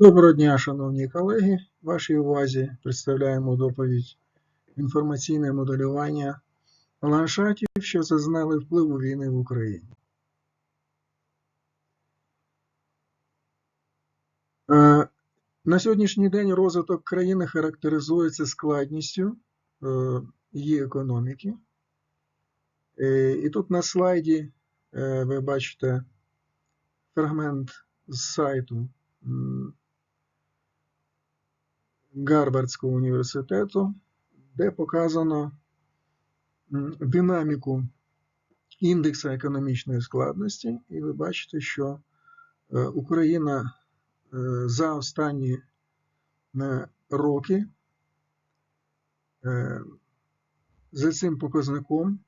Доброго дня, шановні колеги. Вашій увазі представляємо доповідь інформаційне моделювання ландшафтів, що зазнали впливу війни в Україні. Е, На сьогоднішній день розвиток країни характеризується складністю е, її економіки. Е, І тут на слайді ви бачите фрагмент з сайту Гарвардського університету, де показано динаміку індексу економічної складності, і ви бачите, що е, Україна е, за останні е, роки за цим показником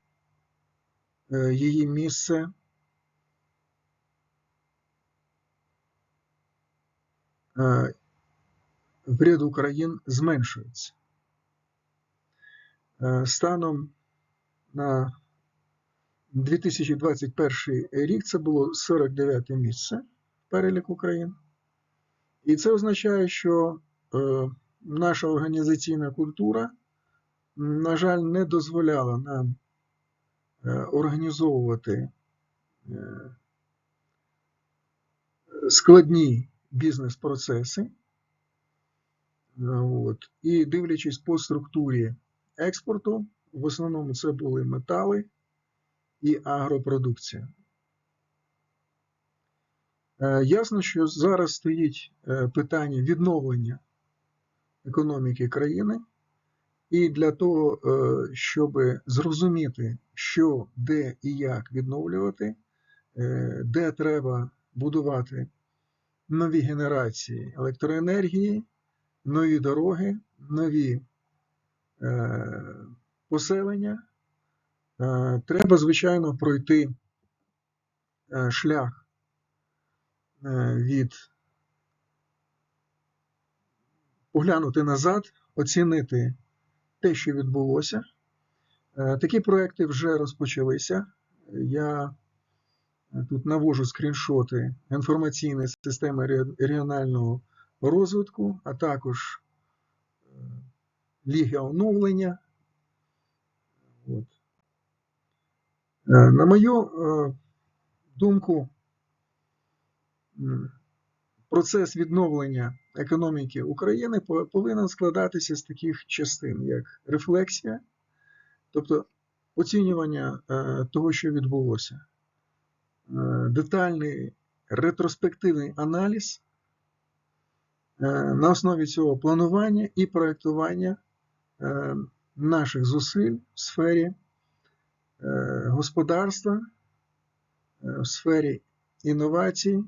її місце в ряду країн зменшується. Е, Станом на 2021 рік це було 49 місце переліку країн. І це означає, що е, наша організаційна культура, на жаль, не дозволяла нам е, організовувати складні бізнес-процеси. От. І дивлячись по структурі експорту, в основному це були метали і агропродукція. Е, Ясно, що зараз стоїть е, питання відновлення економіки країни, і для того, е, щоб зрозуміти, що, де і як відновлювати, де треба будувати нові генерації електроенергії, нові дороги, нові е, поселення, е, треба, звичайно, пройти е, шлях е, від поглянути назад, оцінити те, що відбулося. Е, Такі проекти вже розпочалися. Я е, тут навожу скріншоти інформаційної системи ре- регіонального розвитку, а також е, Ліги оновлення. От. Е, На мою е, думку, процес відновлення економіки України повинен складатися з таких частин, як рефлексія, тобто оцінювання того, що відбулося, детальний ретроспективний аналіз, на основі цього планування і проєктування е, наших зусиль в сфері е, господарства, е, в сфері інновацій,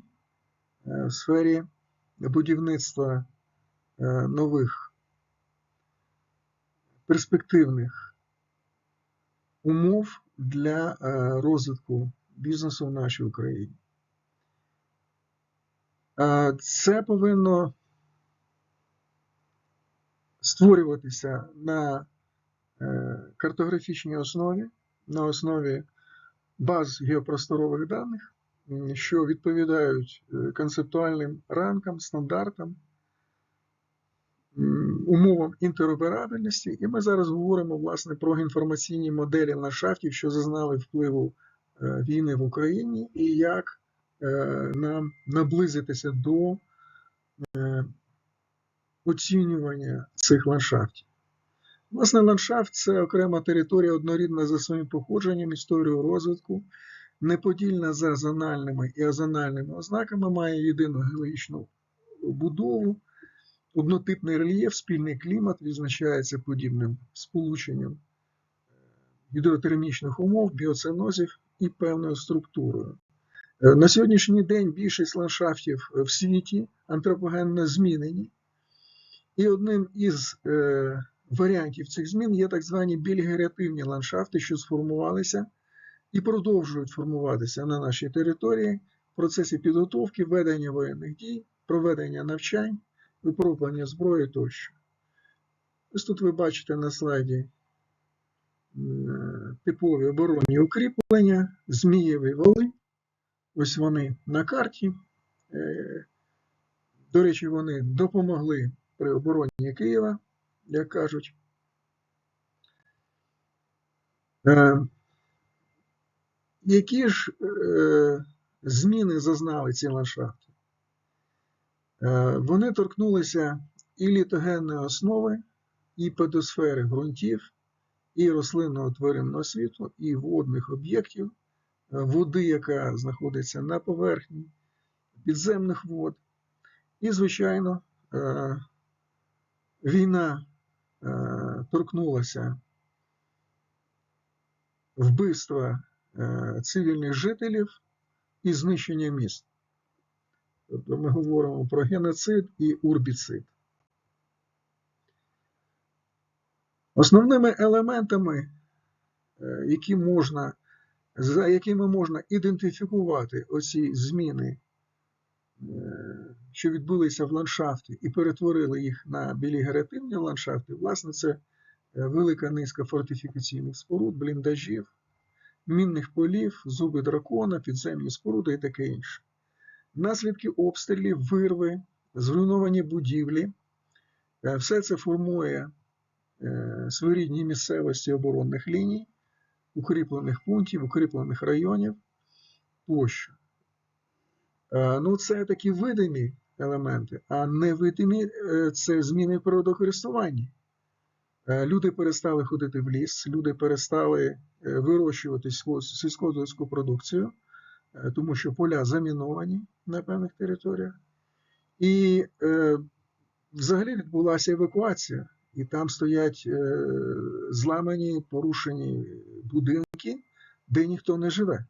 е, в сфері будівництва е, нових перспективних умов для е, розвитку бізнесу в нашій Україні. Е, Це повинно створюватися на е, картографічній основі, на основі баз геопросторових даних, що відповідають е, концептуальним рамкам, стандартам, умовам інтероперабельності. І ми зараз говоримо власне про інформаційні моделі ландшафтів, що зазнали впливу е, війни в Україні, і як нам наблизитися до оцінювання цих ландшафтів. Власне, ландшафт це окрема територія, однорідна за своїм походженням, історією розвитку, неподільна за зональними і азональними ознаками, має єдину геологічну будову, однотипний рельєф, спільний клімат відзначається подібним сполученням е, гідротермічних умов, біоценозів і певною структурою. Е, На сьогоднішній день більшість ландшафтів в світі антропогенно змінені, і одним із е, варіантів цих змін є так звані більгеративні ландшафти, що сформувалися і продовжують формуватися на нашій території в процесі підготовки, ведення воєнних дій, проведення навчань, випробування зброї тощо. Ось тут ви бачите на слайді типові оборонні укріплення, змієві вали. Ось вони на карті. Е, До речі, вони допомогли при обороні Києва, як кажуть. Е, Які ж е, зміни зазнали ці ландшафти? Е, Вони торкнулися і літогенної основи, і педосфери ґрунтів, і рослинного тваринного світу, і водних об'єктів, води, яка знаходиться на поверхні, підземних вод. І, звичайно, війна е, торкнулася вбивства е, цивільних жителів і знищення міст. Тобто ми говоримо про геноцид і урбіцид. Основними елементами, е, які можна, за якими можна ідентифікувати оці зміни, що відбулися в ландшафті, і перетворили їх на білігеративні ландшафти, власне, це е, велика низка фортифікаційних споруд, бліндажів, мінних полів, зуби дракона, підземні споруди і таке інше. Наслідки обстрілів, вирви, зруйновані будівлі, е, все це формує е, своєрідні місцевості оборонних ліній, укріплених пунктів, укріплених районів тощо. Ну, це такі видимі елементи, а невидимі е, це зміни в природокористуванні. Е, Люди перестали ходити в ліс, люди перестали е, вирощувати сільсько- сільськогосподарську продукцію, тому що поля заміновані на певних територіях. І взагалі відбулася евакуація, і там стоять зламані, порушені будинки, де ніхто не живе.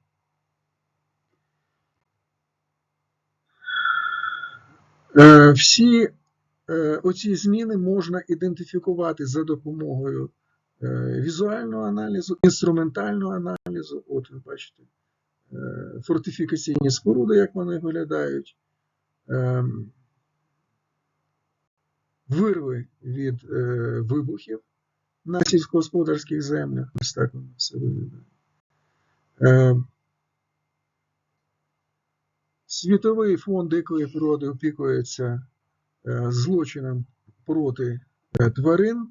Всі е, оці зміни можна ідентифікувати за допомогою е, візуального аналізу, інструментального аналізу. От ви бачите, е, фортифікаційні споруди, як вони виглядають, е, вирви від е, вибухів на сільськогосподарських землях. Ось так воно все виглядає. Світовий фонд дикої природи опікується е, злочином проти е, тварин.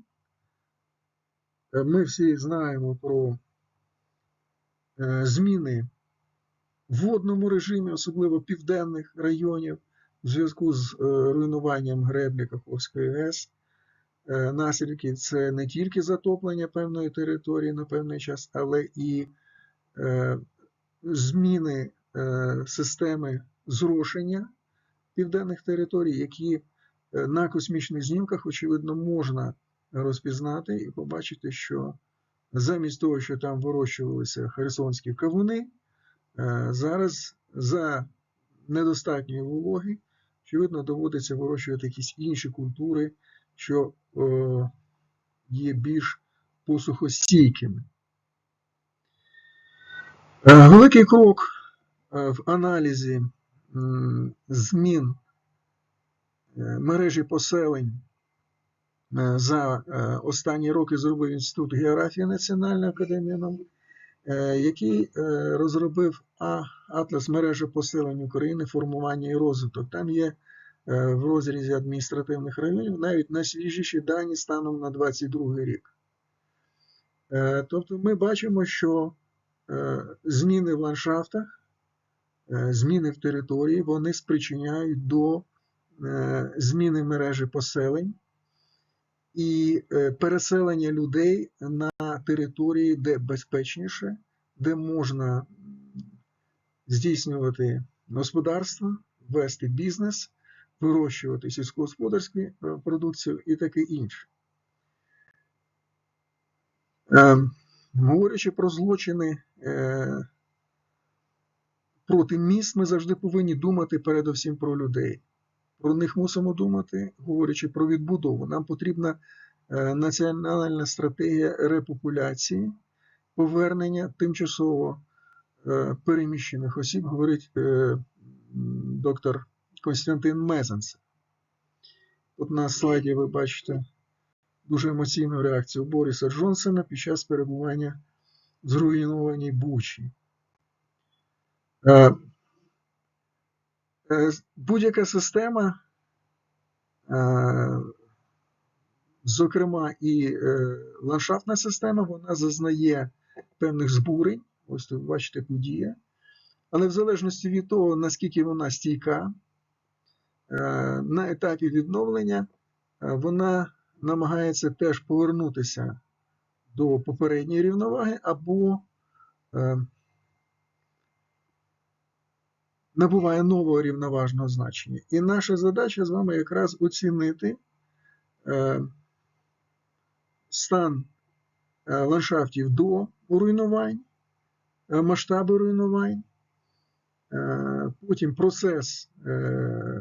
Е, Ми всі знаємо про зміни в водному режимі, особливо південних районів, в зв'язку з руйнуванням греблі Каховської ГЕС. Наслідки це не тільки затоплення певної території на певний час, але і зміни системи зрошення південних територій, які е, на космічних знімках, очевидно, можна розпізнати і побачити, що замість того, що там вирощувалися херсонські кавуни, е, зараз за недостатньої вологи, очевидно, доводиться вирощувати якісь інші культури, що е, є більш посухостійкими. Великий крок в аналізі змін е, мережі поселень е, за е, останні роки зробив Інститут географії Національної академії наук, який розробив Атлас мережі поселень України, формування і розвиток. Там є в розрізі адміністративних районів навіть найсвіжіші дані станом на 22 рік. Тобто ми бачимо, що зміни в ландшафтах, зміни в території, вони спричиняють до е, зміни мережі поселень і е, переселення людей на території, де безпечніше, де можна здійснювати господарство, вести бізнес, вирощувати сільськогосподарську е, продукцію і таке інше. Говорячи про злочини е, проти міст, ми завжди повинні думати передусім про людей. Про них мусимо думати, говорячи про відбудову. Нам потрібна е, національна стратегія репопуляції, повернення тимчасово е, переміщених осіб, говорить е, доктор Константин Мезенцев. Тут на слайді ви бачите дуже емоційну реакцію Бориса Джонсона під час перебування в зруйнованій Бучі. Е, е, Будь-яка система Е, Зокрема, і ландшафтна система вона зазнає певних збурень. Ось тут бачите подія. Але в залежності від того, наскільки вона стійка, на етапі відновлення вона намагається теж повернутися до попередньої рівноваги або набуває нового рівноважного значення. І наша задача з вами якраз оцінити е, стан е, ландшафтів до руйнувань, е, масштаби руйнувань, потім процес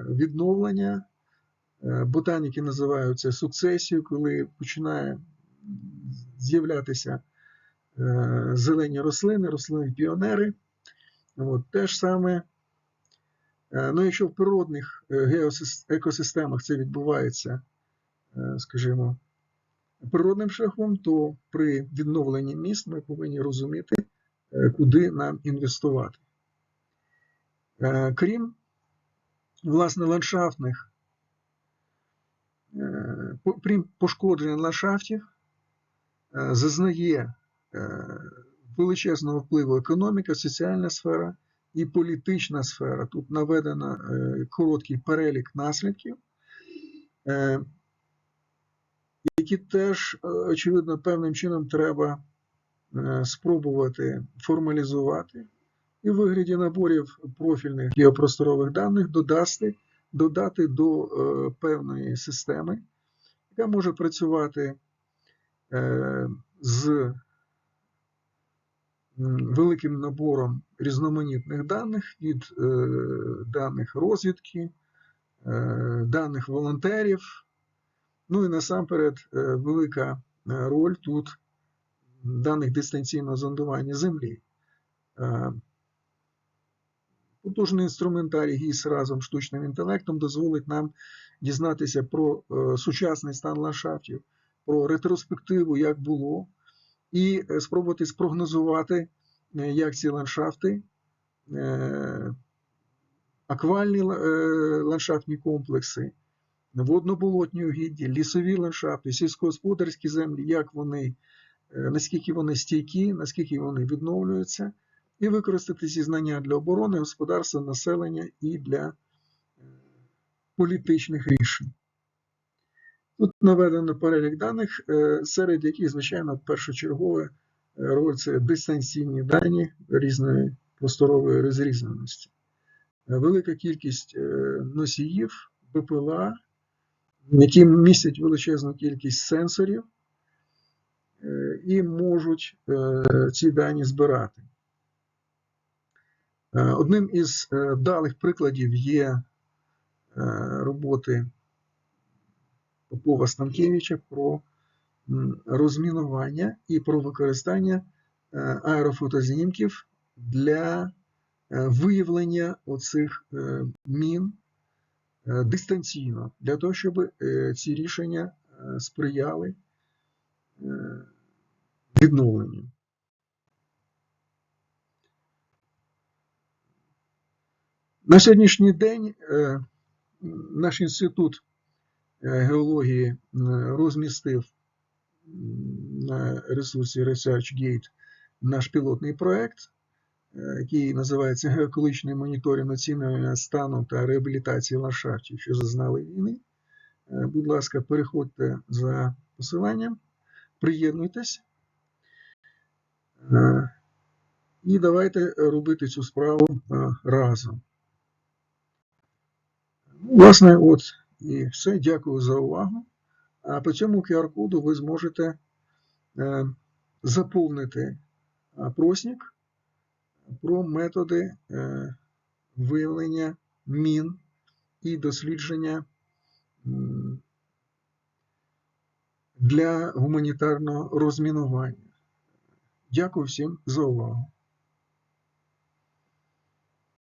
відновлення. Ботаніки називають це сукцесією, коли починає з'являтися зелені рослини, рослини піонери. От, те ж саме, ну, якщо в природних е, екосистемах це відбувається, е, скажімо, природним шляхом, то при відновленні міст ми повинні розуміти, е, куди нам інвестувати. Е, Крім власне ландшафтних, е, крім пошкодження ландшафтів, е, зазнає е, величезного впливу економіка, соціальна сфера і політична сфера. Тут наведено е, короткий перелік наслідків, е, які теж, е, очевидно, певним чином треба спробувати формалізувати і в вигляді наборів профільних геопросторових даних додати, додати до певної системи, яка може працювати з великим набором різноманітних даних від е, даних розвідки, е, даних волонтерів. Ну і насамперед е, велика роль тут даних дистанційного зондування Землі. Потужний інструментарій ГІС разом з штучним інтелектом дозволить нам дізнатися про сучасний стан ландшафтів, про ретроспективу, як було, і е, спробувати спрогнозувати, е, як ці ландшафти, е, аквальні ландшафтні комплекси, водноболотні угіддя, лісові ландшафти, сільськогосподарські землі, як вони, наскільки вони стійкі, наскільки вони відновлюються, і використати ці знання для оборони, господарства, населення і для політичних рішень. Тут наведено перелік даних, е, серед яких, звичайно, першочергове е, роль це дистанційні дані різної просторової розрізненості. Е, Велика кількість носіїв, БПЛА, які містять величезну кількість сенсорів і можуть ці дані збирати. Одним із вдалих прикладів є роботи Попова Станкевича про розмінування і про використання е, аерофотознімків для е, виявлення оцих е, мін дистанційно, для того, щоб ці рішення сприяли відновленню. На сьогоднішній день наш інститут геології е, розмістив на ресурсі ResearchGate наш пілотний проект, е, який називається Геоекологічний моніторинг оцінювання стану та реабілітації ландшафтів, що зазнали війни. Е, Будь ласка, переходьте за посиланням, приєднуйтесь. Е, І давайте робити цю справу е, разом. Власне, от і все. Дякую за увагу. А по цьому QR-коду ви зможете е, заповнити опросник про методи е, виявлення мін і дослідження для гуманітарного розмінування. Дякую всім за увагу.